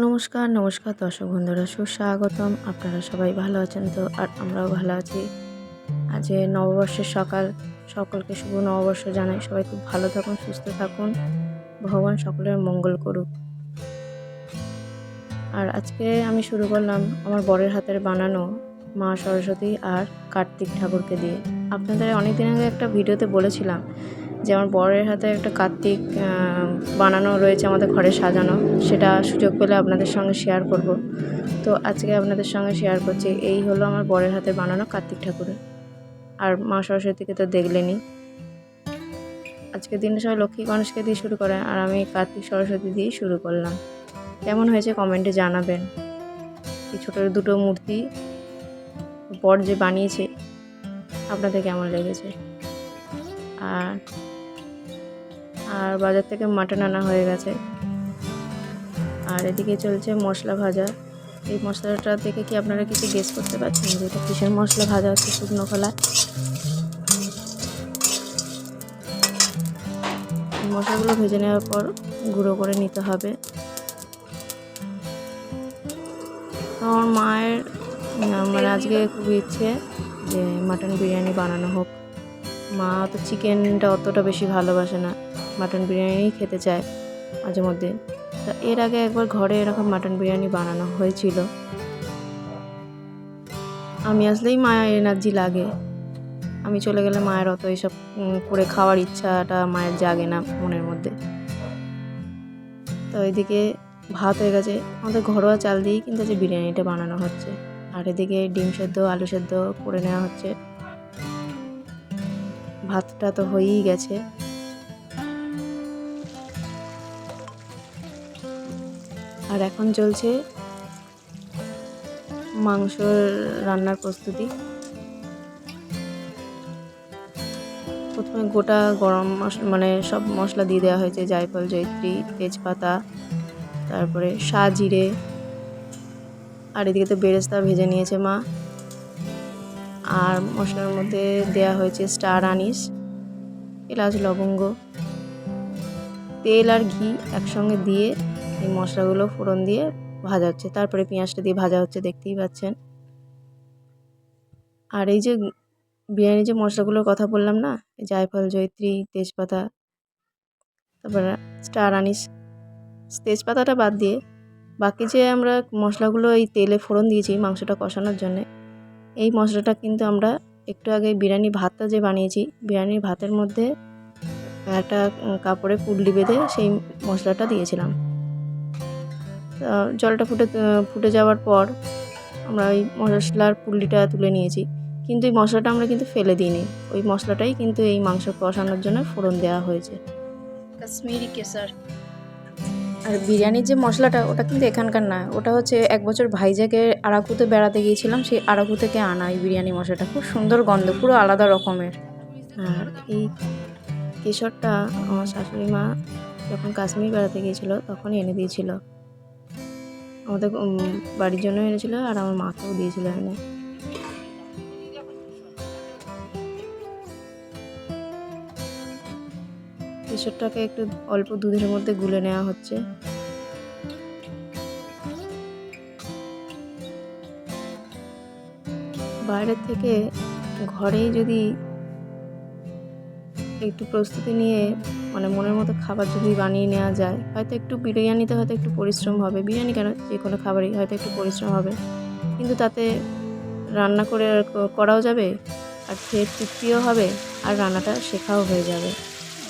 নমস্কার নমস্কার দর্শক বন্ধুরা, সুস্বাগতম। আপনারা সবাই ভালো আছেন তো? আর আমরাও ভালো আছি। আজ নববর্ষের সকাল, সকলকে শুভ নববর্ষ জানাই। সবাই খুব ভালো থাকুন, সুস্থ থাকুন। ভগবান সকলের মঙ্গল করুক। আর আজকে আমি শুরু করলাম আমার বরের হাতের বানানো মা সরস্বতী আর কার্তিক ঠাকুরকে দিয়ে। আপনাদের অনেক দিন আগে একটা ভিডিওতে বলেছিলাম যে আমার বরের হাতে একটা কার্তিক বানানো রয়েছে আমাদের ঘরে সাজানো, সেটা সুযোগ পেলে আপনাদের সঙ্গে শেয়ার করব। তো আজকে আপনাদের সঙ্গে শেয়ার করছি, এই হলো আমার বরের হাতে বানানো কার্তিক ঠাকুরের। আর মা সরস্বতীকে তো দেখলেনই। আজকের দিনটা সবাই লক্ষ্মী গণেশকে দিয়ে শুরু করে, আর আমি কার্তিক সরস্বতী দিয়েই শুরু করলাম। কেমন হয়েছে কমেন্টে জানাবেন। এই ছোটো দুটো মূর্তি, বর যে বানিয়েছে, আপনাদের কেমন লেগেছে? আর আর বাজার থেকে মাটন আনা হয়ে গেছে। আর এদিকে চলছে মশলা ভাজা। এই মশলাটা দেখে কি আপনারা কিছু গেস করতে পারছেন যে এটা কিসের মশলা ভাজা হচ্ছে শুকনো খোলা? মশলাগুলো ভেজে নেওয়ার পর গুঁড়ো করে নিতে হবে। আমার মায়ের মানে আজকে খুব ইচ্ছে যে মাটন বিরিয়ানি বানানো হোক। মা তো চিকেনটা অতটা বেশি ভালোবাসে না। মাটন বিরিয়ানি খেতে চায় মাঝে মধ্যে। তা এর আগে একবার ঘরে এরকম মাটন বিরিয়ানি বানানো হয়েছিল। আমি আসলেই মায়ের এনার্জি লাগে। আমি চলে গেলে মায়ের অত এইসব করে খাওয়ার ইচ্ছাটা মায়ের জাগে না মনের মধ্যে। তো এদিকে ভাত হয়ে গেছে। আমাদের ঘরোয়া চাল দিয়েই কিন্তু যে বিরিয়ানিটা বানানো হচ্ছে। আর এদিকে ডিম সেদ্ধ, আলু সেদ্ধ করে নেওয়া হচ্ছে। ভাতটা তো হয়েই গেছে। আর এখন চলছে মাংস রান্নার প্রস্তুতি। প্রথমে গোটা গরম মশলা মানে সব মশলা দিয়ে দেওয়া হয়েছে, জায়ফল, জয়ত্রী, তেজপাতা, তারপরে শাহ জিরে আর এদিকে তো বেরেস্তা ভেজে নিয়েছে মা। আর মশলার মধ্যে দেয়া হয়েছে স্টার আনিস, এলাচ, লবঙ্গ। তেল আর ঘি একসঙ্গে দিয়ে এই মশলাগুলো ফোড়ন দিয়ে ভাজা হচ্ছে। তারপরে পেঁয়াজটা দিয়ে ভাজা হচ্ছে, দেখতেই পাচ্ছেন। আর এই যে বিরিয়ানি যে মশলাগুলোর কথা বললাম না, এই জায়ফল, জয়ত্রী, তেজপাতা, তারপর স্টার আনিস, তেজপাতাটা বাদ দিয়ে বাকি যে আমরা মশলাগুলো এই তেলে ফোড়ন দিয়েছি মাংসটা কষানোর জন্যে, এই মশলাটা কিন্তু আমরা একটু আগে বিরিয়ানি ভাতটা যে বানিয়েছি, বিরিয়ানির ভাতের মধ্যে একটা কাপড়ে পুডলি বেঁধে সেই মশলাটা দিয়েছিলাম। জলটা ফুটে ফুটে যাওয়ার পর আমরা ওই মশলার পুডলিটা তুলে নিয়েছি। কিন্তু এই মশলাটা আমরা কিন্তু ফেলে দিইনি। ওই মশলাটাই কিন্তু এই মাংস কষানোর জন্য ফোড়ন দেওয়া হয়েছে। কাশ্মীরি কেসার আর বিরিয়ানির যে মশলাটা ওটা কিন্তু এখানকার না। ওটা হচ্ছে এক বছর ভাইজাকে আরাকুতে বেড়াতে গিয়েছিলাম সেই আরাকু থেকে আনা এই বিরিয়ানি মশলাটা। খুব সুন্দর গন্ধ পুরো আলাদা রকমের। আর এই কেশরটা আমার শাশুড়ি মা যখন কাশ্মীর বেড়াতে গিয়েছিল তখন এনে দিয়েছিল। আমাদের বাড়ির জন্য এনেছিল আর আমার মাকেও দিয়েছিল এনে কেশরটাকে একটু অল্প দুধের মধ্যে গুলে নেওয়া হচ্ছে। বাইরের থেকে ঘরেই যদি একটু প্রস্তুতি নিয়ে মানে মনের মতো খাবার যদি বানিয়ে নেওয়া যায় হয়তো একটু বিরিয়ানিতে হয়তো একটু পরিশ্রম হবে। বিরিয়ানি কেন? যে কোনো খাবারই হয়তো একটু পরিশ্রম হবে। কিন্তু তাতে রান্না করে করাও যাবে আর খেয়ে তৃপ্তিও হবে আর রান্নাটা শেখাও হয়ে যাবে।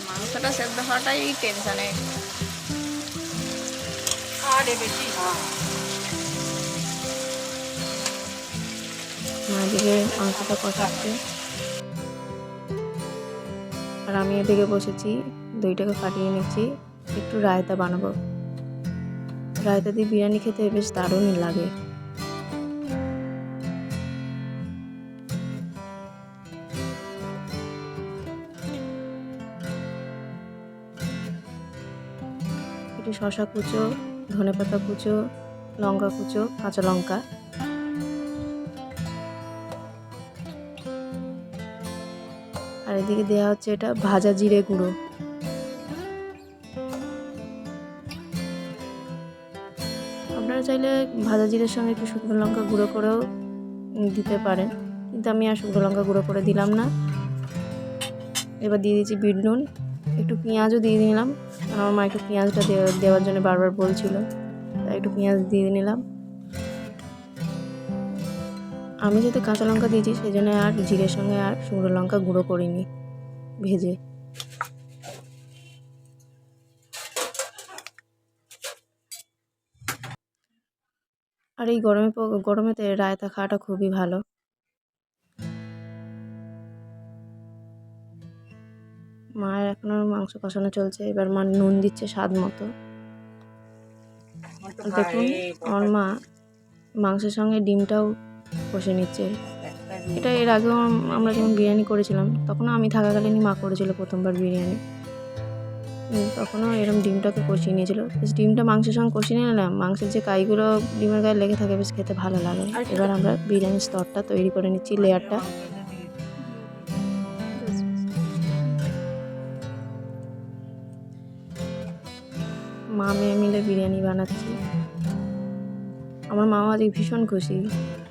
মাংসটা সেদ্ধ হওয়াটাই টেনশানে আরে বেশি মা এদিকে মাংসটা কষাচ্ছে। আর আমি এদিকে বসেছি। দইটাকে ফাটিয়ে নিচ্ছি। একটু রায়তা বানাবো। রায়তা দিয়ে বিরিয়ানি খেতে বেশ দারুণই লাগে। একটু শশা কুচো ধনেপাতা কুচো, লঙ্কা কুচো, কাঁচা লঙ্কা। আর এদিকে দেওয়া হচ্ছে এটা ভাজা জিরে গুঁড়ো। চাইলে ভাজা জিরের সঙ্গে একটু শুকনো লঙ্কা গুঁড়ো করেও দিতে পারেন। কিন্তু আমি আর শুকনো লঙ্কা গুঁড়ো করে দিলাম না। এবার দিয়ে দিয়েছি বিট নুন। একটু পেঁয়াজও দিয়ে কারণ আমার মা একটু পেঁয়াজটা দেওয়া- দেওয়ার জন্য বারবার বলছিল। তাই একটু পেঁয়াজ দিয়ে নিলাম। আমি যেহেতু কাঁচা লঙ্কা দিয়েছি সেই জন্য আর জিরের সঙ্গে আর শুকনো লঙ্কা গুঁড়ো করিনি, ভেজে। আর এই গরমে গরমেতে রায়তা খাওয়াটা খুবই ভালো। মায়ের এখনও মাংস কষানো চলছে এবার মা নুন দিচ্ছে স্বাদ মতো। দেখুন আমার মা মাংসের সঙ্গে ডিমটাও কষে নিচ্ছে। এটা এর আগেও আমরা যখন বিরিয়ানি করেছিলাম তখনও আমি থাকাকালীনই মা করেছিল প্রথমবার বিরিয়ানি। তখনও এরকম ডিমটাকে কষিয়ে নিয়েছিল। বেশ ডিমটা মাংসের সঙ্গে কষিয়ে নিয়ে না মাংসের যে কাইগুলো ডিমের গায়ে লেগে থাকে বেশ খেতে ভালো লাগে। এবার আমরা বিরিয়ানির স্তরটা তৈরি করে নিচ্ছি লেয়ারটা। মা মেয়ে মিলে বিরিয়ানি বানাচ্ছি। আমার মাও আজকে ভীষণ খুশি।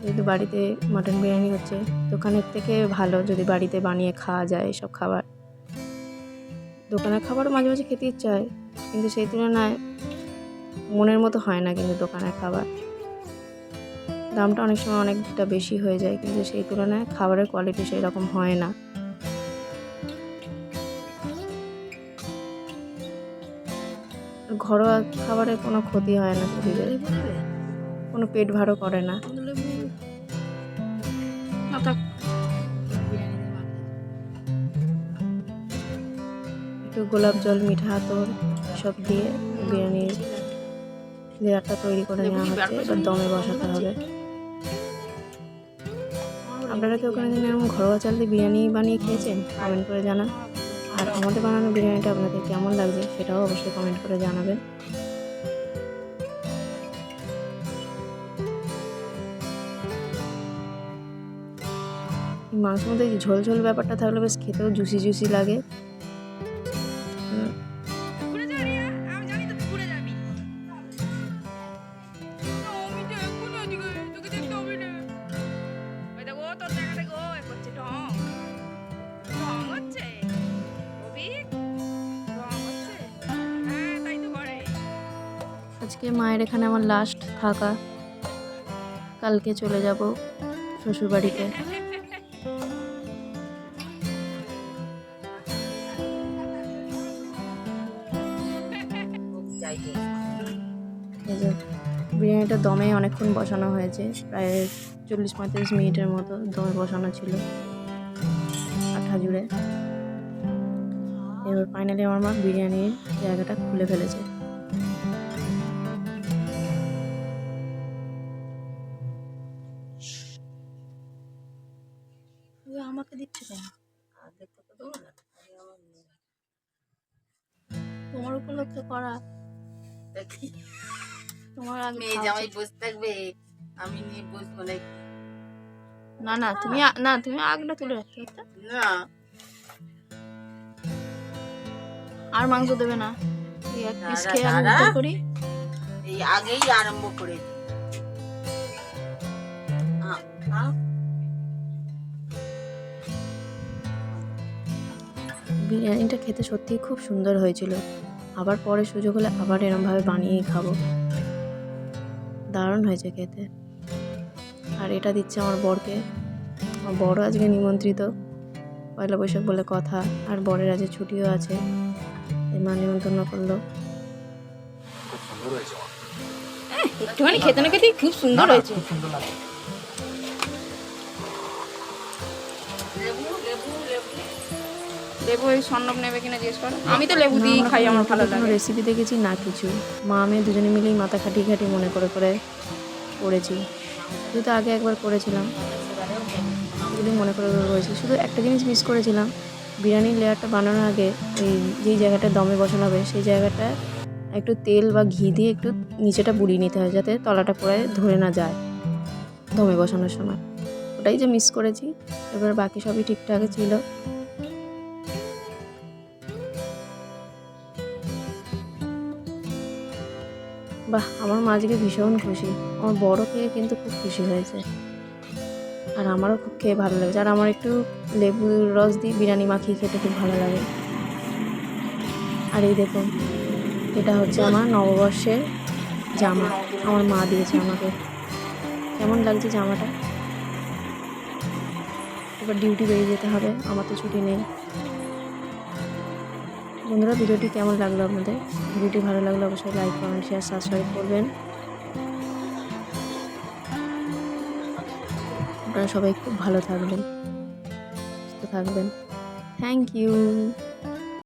যেহেতু বাড়িতে মাটন বিরিয়ানি হচ্ছে দোকানের থেকে ভালো যদি বাড়িতে বানিয়ে খাওয়া যায় এসব খাবার। দোকানের খাবারও মাঝে মাঝে খেতে ইচ্ছা হয়, কিন্তু সেই তুলনায় মনের মতো হয় না কিন্তু দোকানের খাবার। দামটা অনেক সময় অনেকটা বেশি হয়ে যায়, কিন্তু সেই তুলনায় খাবারের কোয়ালিটি সেই রকম হয় না। ঘরোয়া খাবারের কোনো ক্ষতি হয় না কোনো পেট ভারও করে না। একটু গোলাপ জল, মিঠা আতর সব দিয়ে বিরিয়ানির লেয়ারটা তৈরি করে নেওয়া হচ্ছে। এবার দমে বসাতে হবে। আপনারা কেউ কোনোদিন এরকম ঘরোয়া চাল দিয়ে বিরিয়ানি বানিয়ে খেয়েছেন? কমেন্ট করে জানান। আর আমাদের বানানো বিরিয়ানিটা আপনাদের কেমন লাগছে সেটাও অবশ্যই কমেন্ট করে জানাবেন। মাংসের মধ্যে ঝোল ঝোল ব্যাপারটা থাকলে বেশ খেতেও জুসি জুসি লাগে। আজকে মায়ের এখানে আমার লাস্ট থাকা। কালকে চলে যাব শ্বশুরবাড়িতে। বিরিয়ানিটা দমে অনেকক্ষণ বসানো হয়েছে। প্রায় চল্লিশ পঁয়তাল্লিশ মিনিটের মতো দমে বসানো ছিল। আঠা জুড়ে এবার ফাইনালি আমার মা বিরিয়ানির জায়গাটা খুলে ফেলেছে। আমাকে দিচ্ছে কেন? তোমার উপলক্ষে করা তোমার মেয়ে জামাই। বসে থাকবে আমি নিয়ে বসবো নাকি? না না তুমি না তুমি আগটা তুলে রাখো না। আর মাংস দেবে না। এই এক পিস খেয়ে। উদ্ধার করি। এই আগেই আরম্ভ করে বিরিয়ানিটা খেতে সত্যিই খুব সুন্দর হয়েছিল। আবার পরে সুযোগ হলে আবার এরমভাবে বানিয়েই খাব। দারুণ হয়েছে খেতে। আর এটা দিচ্ছে আমার বরকে। আমার বড় আজকে নিমন্ত্রিত। পয়লা বৈশাখ বলে কথা। আর বরের আজকে ছুটিও আছে। এই মা নিমন্ত্রণ করল। একটুখানি খেতে না খেতে খুব সুন্দর হয়েছে। লেবু ওই স্বর্ণব নেবে কিনা জিজ্ঞেস করো। আমি তো লেবু দিয়েই খাই আমার ভালো লাগে। রেসিপি দেখেছি না কিছু। মা আমি দুজনে মিলেই মাথা খাটিয়ে খাটিয়ে মনে করে করে করেছি। যেহেতু আগে একবার করেছিলাম। এগুলি মনে করে করে করেছি। শুধু একটা জিনিস মিস করেছিলাম বিরিয়ানির লেয়ারটা বানানোর আগে ওই যেই জায়গাটা দমে বসানো হবে সেই জায়গাটা একটু তেল বা ঘি দিয়ে একটু নিচেটা বুড়িয়ে নিতে হয় যাতে তলাটা পুরো ধরে না যায় দমে বসানোর সময়। ওটাই যে মিস করেছি। এবার বাকি সবই ঠিকঠাক ছিল। বাহ, আমার মা আজকে ভীষণ খুশি। আমার বড় খেয়ে কিন্তু খুব খুশি হয়েছে। আর আমারও খুব খেয়ে ভালো লাগছে। আর আমার একটু লেবুর রস দিয়ে বিরিয়ানি মাখিয়ে খেতে খুব ভালো লাগে। আর এই দেখুন, এটা হচ্ছে আমার নববর্ষের জামা। আমার মা দিয়েছে আমাকে। কেমন লাগছে জামাটা? এবার ডিউটি বেরিয়ে যেতে হবে, আমার তো ছুটি নেই। বন্ধুরা, ভিডিওটি কেমন লাগল আপনাদের? ভিডিওটি ভালো লাগলে অবশ্যই লাইক কমেন্ট শেয়ার সাবস্ক্রাইব করবেন। আপনারা সবাই খুব ভালো থাকবেন, সুস্থ থাকবেন। Thank you